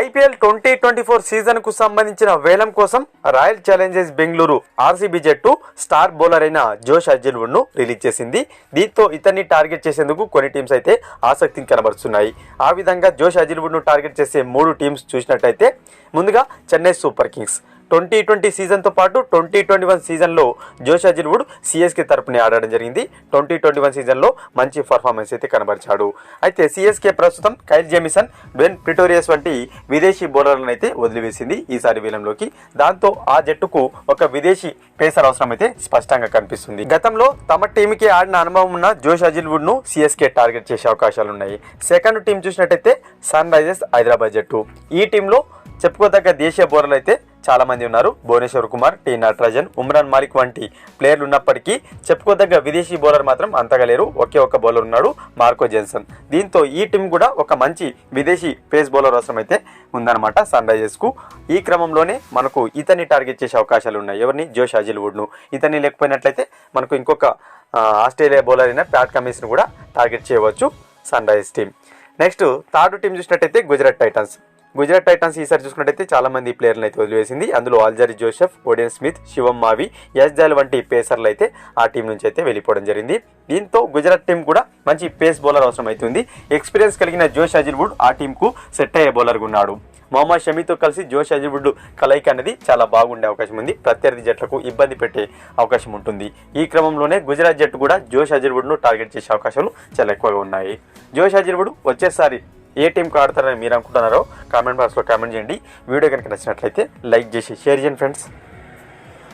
IPL twenty twenty four సీజన్కు సంబంధించిన వేలం కోసం రాయల్ ఛాలెంజర్స్ బెంగళూరు ఆర్సీబీ జట్టు స్టార్ బౌలర్ అయిన జోష్ అజ్జల్వుడ్ను రిలీజ్ చేసింది. దీంతో ఇతన్ని టార్గెట్ చేసేందుకు కొన్ని టీమ్స్ అయితే ఆసక్తిని కనబరుస్తున్నాయి. ఆ విధంగా జోష్ అజిల్వుడ్ను టార్గెట్ చేసే మూడు టీమ్స్ చూసినట్టయితే ముందుగా Chennai super kings twenty twenty సీజన్తో పాటు ట్వంటీ ట్వంటీ వన్ సీజన్లో జోషా జిల్వుడ్ సిఎస్కే తరపున ఆడడం జరిగింది. ట్వంటీ ట్వంటీ వన్ సీజన్లో మంచి పర్ఫార్మెన్స్ అయితే కనబరిచాడు. అయితే సిఎస్కే ప్రస్తుతం కైల్ జెమిసన్ బెన్ ప్రిటోరియస్ వంటి విదేశీ బౌలర్లను అయితే వదిలివేసింది ఈసారి వేలంలోకి. దాంతో ఆ జట్టుకు ఒక విదేశీ పేసర్ అవసరం అయితే స్పష్టంగా కనిపిస్తుంది. గతంలో తమ టీంకి ఆడిన అనుభవం ఉన్న జోష్ అజిల్వుడ్ను సిఎస్కే టార్గెట్ చేసే అవకాశాలు ఉన్నాయి సెకండ్ టీం చూసినట్టయితే సన్ రైజర్స్ హైదరాబాద్ జట్టు. ఈ టీంలో చెప్పుకోదగ్గ దేశీయ బౌలర్లు అయితే చాలామంది ఉన్నారు. భువనేశ్వర్ కుమార్ టి నటరాజన్ ఉమ్రాన్ మాలిక్ వంటి ప్లేయర్లు ఉన్నప్పటికీ చెప్పుకోదగ్గ విదేశీ బౌలర్ మాత్రం అంతగా లేరు. ఒకే ఒక బౌలర్ ఉన్నాడు మార్కో జెన్సన్. దీంతో ఈ టీం కూడా ఒక మంచి విదేశీ పేస్ బౌలర్ అవసరం అయితే ఉందన్నమాట సన్ రైజర్స్కు. ఈ క్రమంలోనే మనకు ఇతన్ని టార్గెట్ చేసే అవకాశాలు ఉన్నాయి. ఎవరిని? జోష్ అజిల్వుడ్ను. ఇతన్ని లేకపోయినట్లయితే మనకు ఇంకొక ఆస్ట్రేలియా బౌలర్ అయిన ప్యాట్ కమిన్స్ను కూడా టార్గెట్ చేయవచ్చు sunrisers team. Next third team చూసినట్టయితే గుజరాత్ టైటన్స్. గుజరాత్ టైటన్స్ ఈసారి చూసుకున్నట్టయితే చాలా మంది ప్లేయర్లను అయితే వదిలివేసింది. అందులో Alzarri Joseph Odean Smith Shivam Mavi Yash వంటి పేసర్లు అయితే ఆ టీం నుంచి అయితే వెళ్ళిపోవడం జరిగింది. దీంతో గుజరాత్ టీం కూడా మంచి పేస్ బౌలర్ అవసరం అవుతుంది ఎక్స్పీరియన్స్ కలిగిన జోష్ అజిల్వుడ్ ఆ టీంకు సెట్ అయ్యే బౌలర్గా ఉన్నాడు. మొహమ్మద్ షమీతో కలిసి జోష్ అజిల్వుడ్ కలయిక అనేది చాలా బాగుండే అవకాశం ఉంది. ప్రత్యర్థి జట్లకు ఇబ్బంది పెట్టే అవకాశం ఉంటుంది. ఈ క్రమంలోనే గుజరాత్ జట్టు కూడా జోష్ అజిల్వుడ్ను టార్గెట్ చేసే అవకాశాలు చాలా ఎక్కువగా ఉన్నాయి. జోష్ అజిల్వుడ్ వచ్చేసారి ఏ టీంకి ఆడతారని మీరు అనుకుంటున్నారో కామెంట్ బాక్స్లో కామెంట్ చేయండి. వీడియో కనుక నచ్చినట్లయితే లైక్ చేసి షేర్ చేయండి ఫ్రెండ్స్